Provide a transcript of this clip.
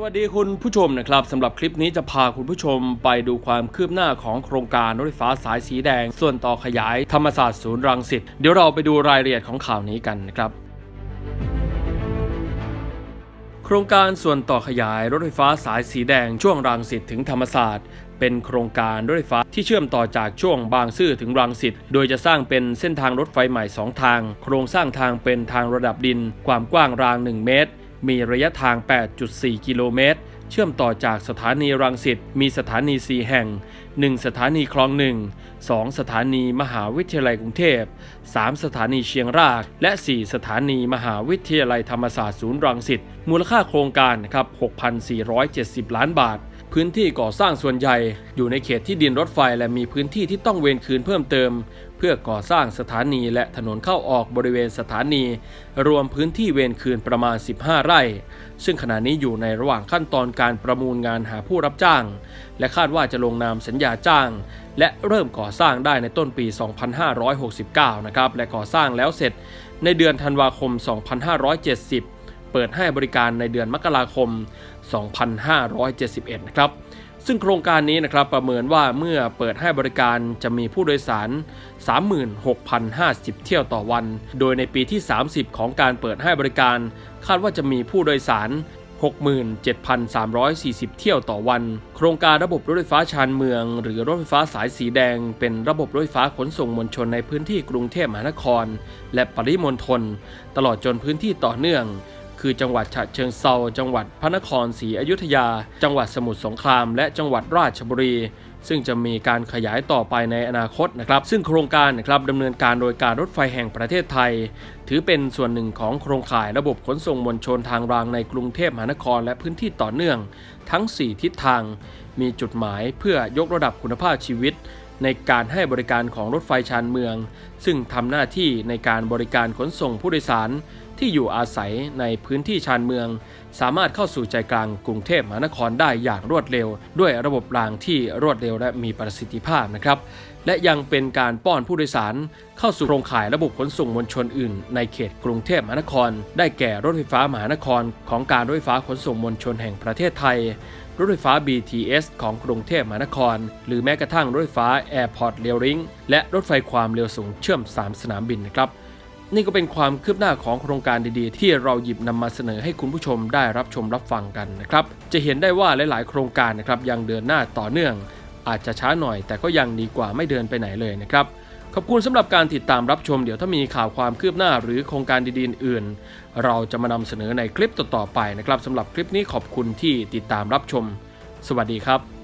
สวัสดีคุณผู้ชมนะครับสำหรับคลิปนี้จะพาคุณผู้ชมไปดูความคืบหน้าของโครงการรถไฟฟ้าสายสีแดง ส่วนต่อขยายธรรมศาสตร์ศูนย์รังสิตเดี๋ยวเราไปดูรายละเอียดของข่าวนี้กันนะครับโครงการส่วนต่อขยายรถไฟฟ้าสายสีแดงช่วงรังสิตถึงธรรมศาสตร์ เป็นโครงการรถไฟฟ้าที่เชื่อมต่อจากช่วงบางซื่อถึงรังสิตโดยจะสร้างเป็นเส้นทางรถไฟใหม่ 2 ทาง โครงสร้างทางเป็นทางระดับดิน ความกว้างราง 1 เมตร มีระยะทาง 8.4 กิโลเมตร เชื่อมต่อจากสถานีรังสิต มีสถานี 4 แห่ง 1 สถานีคลอง 1 2 สถานีมหาวิทยาลัยกรุงเทพ 3 สถานีเชียงราก และ 4 สถานีมหาวิทยาลัยธรรมศาสตร์ศูนย์รังสิต มูลค่าโครงการนะครับ 6,470 ล้านบาท พื้นที่ก่อสร้างส่วนใหญ่ อยู่ในเขตที่ดินรถไฟและมีพื้นที่ที่ต้องเวนคืนเพิ่มเติม เพื่อก่อสร้างสถานีและถนนเข้าออกบริเวณสถานี รวมพื้นที่เวนคืนประมาณ 15 ไร่ ซึ่งขณะนี้อยู่ในระหว่างขั้นตอนการประมูลงานหาผู้รับจ้าง และคาดว่าจะลงนามสัญญาจ้าง และเริ่มก่อสร้างได้ในต้นปี 2569 นะครับและก่อสร้างแล้วเสร็จในเดือนธันวาคม 2570 เปิดให้บริการในเดือนมกราคม 2571 นะครับ ซึ่งโครงการนี้นะครับประเมินว่าเมื่อเปิดให้บริการจะมีผู้โดยสาร 36,050 เที่ยวต่อวัน โดยในปีที่ 30 ของการเปิดให้บริการ คาดว่าจะมีผู้โดยสาร67,340 เที่ยวต่อวัน โครงการระบบรถไฟฟ้าชานเมือง หรือรถไฟฟ้าสายสีแดง เป็นระบบรถไฟฟ้าขนส่งมวลชนในพื้นที่กรุงเทพมหานคร และปริมณฑลตลอดจนพื้นที่ต่อเนื่อง คือจังหวัดฉะเชิงเซาจังหวัดพระนครศรีอยุธยา จังหวัดสมุทรสงคราม และจังหวัดราชบุรี ซึ่งจะมีการขยายต่อไปในอนาคตนะครับ ซึ่งโครงการนะครับดำเนินการโดยการรถไฟแห่งประเทศไทย ถือเป็นส่วนหนึ่งของโครงข่ายระบบขนส่งมวลชนทางรางในกรุงเทพมหานครและพื้นที่ต่อเนื่อง ทั้ง 4 ทิศทาง มีจุดหมายเพื่อยกระดับคุณภาพชีวิตในการให้บริการของรถไฟชานเมือง ซึ่งทำหน้าที่ในการบริการขนส่งผู้โดยสาร ที่อยู่อาศัยในพื้นที่ชานเมือง สามารถเข้าสู่ใจกลางกรุงเทพมหานครได้อย่างรวดเร็ว ด้วยระบบรางที่รวดเร็วและมีประสิทธิภาพนะครับ และยังเป็นการป้อนผู้โดยสาร เข้าสู่โครงข่ายระบบขนส่งมวลชนอื่น ในเขตกรุงเทพมหานคร ได้แก่รถไฟฟ้ามหานคร ของการรถไฟฟ้าขนส่งมวลชนแห่งประเทศไทยรถไฟฟ้า BTS ของกรุงเทพมหานคร หรือแม้กระทั่งรถไฟฟ้า Airport Rail Link และรถไฟความเร็วสูงเชื่อม 3 สนามบินนะครับ นี่ก็เป็นความคืบหน้าของโครงการดีๆ ที่เราหยิบนำมาเสนอให้คุณผู้ชมได้รับชมรับฟังกันนะครับ จะเห็นได้ว่าหลายๆ โครงการนะครับยังเดินหน้าต่อเนื่อง อาจจะช้าหน่อยแต่ก็ยังดีกว่าไม่เดินไปไหนเลยนะครับขอบคุณสำหรับการติดตามรับชมเดี๋ยวถ้ามีข่าวความคืบหน้าหรือโครงการดีๆอื่น เราจะมานำเสนอในคลิปต่อๆไปนะครับสำหรับคลิปนี้ขอบคุณที่ติดตามรับชม สวัสดีครับ